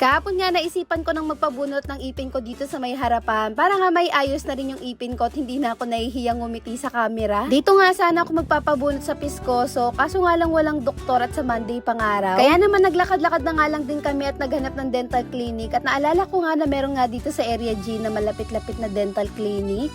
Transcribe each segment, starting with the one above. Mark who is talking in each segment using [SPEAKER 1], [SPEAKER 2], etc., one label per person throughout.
[SPEAKER 1] Kahapon nga naisipan ko nang magpabunot ng ipin ko dito sa may harapan para nga may ayos na rin yung ipin ko at hindi na ako nahihiyang ngumiti sa camera. Dito nga sana ako magpapabunot sa Piscoso kaso nga lang walang doktor at sa Monday pang araw. Kaya naman naglakad-lakad na nga lang din kami at naghanap ng dental clinic at naalala ko nga na meron nga dito sa area G na malapit-lapit na dental clinic.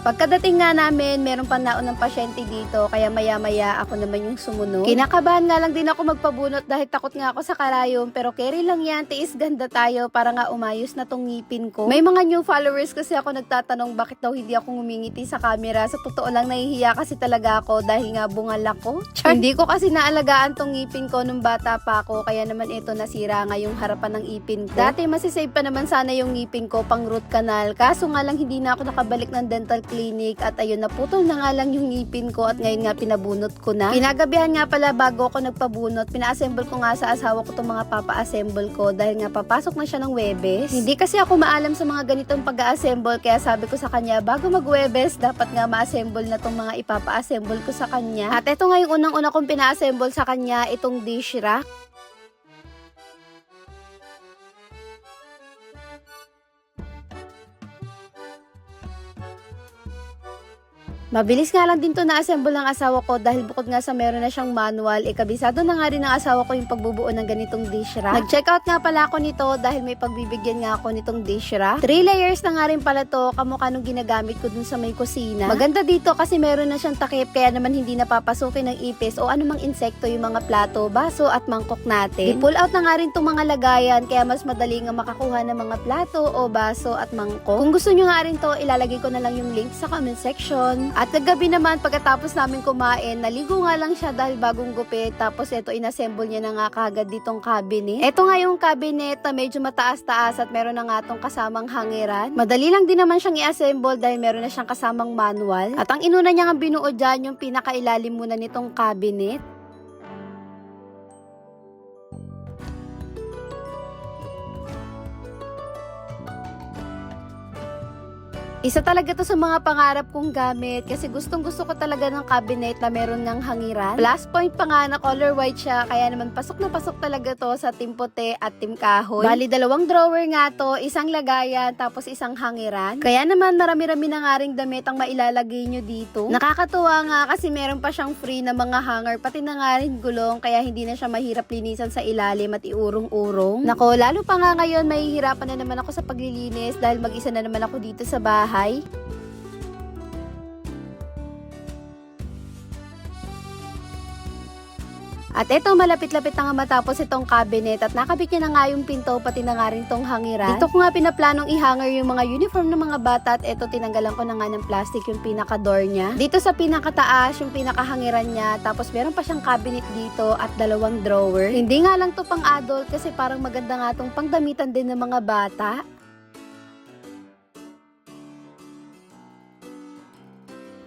[SPEAKER 1] Pagkadating nga namin, meron pa naon ng pasyente dito, kaya maya-maya ako naman yung sumunod. Kinakabahan nga lang din ako magpabunot dahil takot nga ako sa karayom, pero carry lang yan, tiis ganda tayo para nga umayos na tong ngipin ko. May mga new followers kasi ako nagtatanong bakit daw hindi ako ngumingiti sa camera. Sa totoo lang nahihiya kasi talaga ako dahil nga bungal ako. Char. Hindi ko kasi naalagaan tong ngipin ko nung bata pa ako, kaya naman ito nasira nga yung harapan ng ipin ko. Dati masisave pa naman sana yung ngipin ko pang root canal, kaso nga lang hindi na ako nakabalik ng dental clinic at ayun naputol na nga lang yung ngipin ko at ngayon nga pinabunot ko na. Kinagabihan nga pala bago ako nagpabunot, pina-assemble ko nga sa asawa ko itong mga papa-assemble ko dahil nga papasok na siya ng Webes. Hindi kasi ako maalam sa mga ganitong pag-assemble kaya sabi ko sa kanya bago mag-Webes dapat nga ma-assemble na tong mga ipapa-assemble ko sa kanya. At ito nga yung unang-una kong pina-assemble sa kanya itong dish rack. Mabilis nga lang din to na-assemble ng asawa ko dahil bukod nga sa meron na siyang manual, ikabisado na nga rin ng asawa ko yung pagbubuo ng ganitong dish rack. Nag-check out nga pala ako nito dahil may pagbibigyan nga ako nitong dish rack. Three layers na nga rin pala to, kamukha nung ginagamit ko dun sa may kusina. Maganda dito kasi meron na siyang takip kaya naman hindi napapasukin ng ipis o anumang insekto yung mga plato, baso at mangkok natin. I-pull out na nga rin tong mga lagayan kaya mas madali nga makakuha ng mga plato o baso at mangkok. Kung gusto nyo nga rin to, ilalagay ko na lang yung link sa comment section. At kagabi naman, pagkatapos namin kumain, naligo nga lang siya dahil bagong gupit. Tapos ito, inassemble niya na nga kagad ditong cabinet. Ito nga yung cabinet na medyo mataas-taas at meron na nga tong kasamang hangiran. Madali lang din naman siyang i-assemble dahil meron na siyang kasamang manual. At ang inuna niya nga binuo dyan, yung pinakailalim muna nitong cabinet. Isa talaga to sa mga pangarap kong gamit kasi gustong gusto ko talaga ng cabinet na meron ng hangiran. Plus point pa nga na color white siya kaya naman pasok na pasok talaga to sa team puti at team kahoy. Bali dalawang drawer nga to, isang lagayan tapos isang hangiran. Kaya naman marami-rami na nga ring damit ang mailalagay nyo dito. Nakakatuwa nga kasi meron pa siyang free na mga hanger pati na nga rin gulong kaya hindi na siya mahirap linisan sa ilalim at iurong-urong. Nako, lalo pa nga ngayon mahihirapan na naman ako sa paglilinis dahil mag-isa na naman ako dito sa bahay. At eto, malapit-lapit na nga matapos itong cabinet at nakabit na nga yung pinto pati na nga rin tong hangiran. Dito ko nga pinaplanong i-hanger yung mga uniform ng mga bata at eto tinanggalan ko na nga ng plastic yung pinaka-door niya. Dito sa pinakataas yung pinakahangiran niya tapos meron pa siyang cabinet dito at dalawang drawer. Hindi nga lang to pang adult kasi parang maganda nga tong pangdamitan din ng mga bata.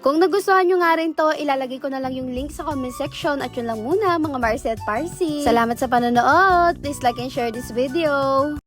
[SPEAKER 1] Kung nagustuhan nyo nga rin to, ilalagay ko na lang yung link sa comment section at yun lang muna mga Marcy at Parsi. Salamat sa panonood! Please like and share this video!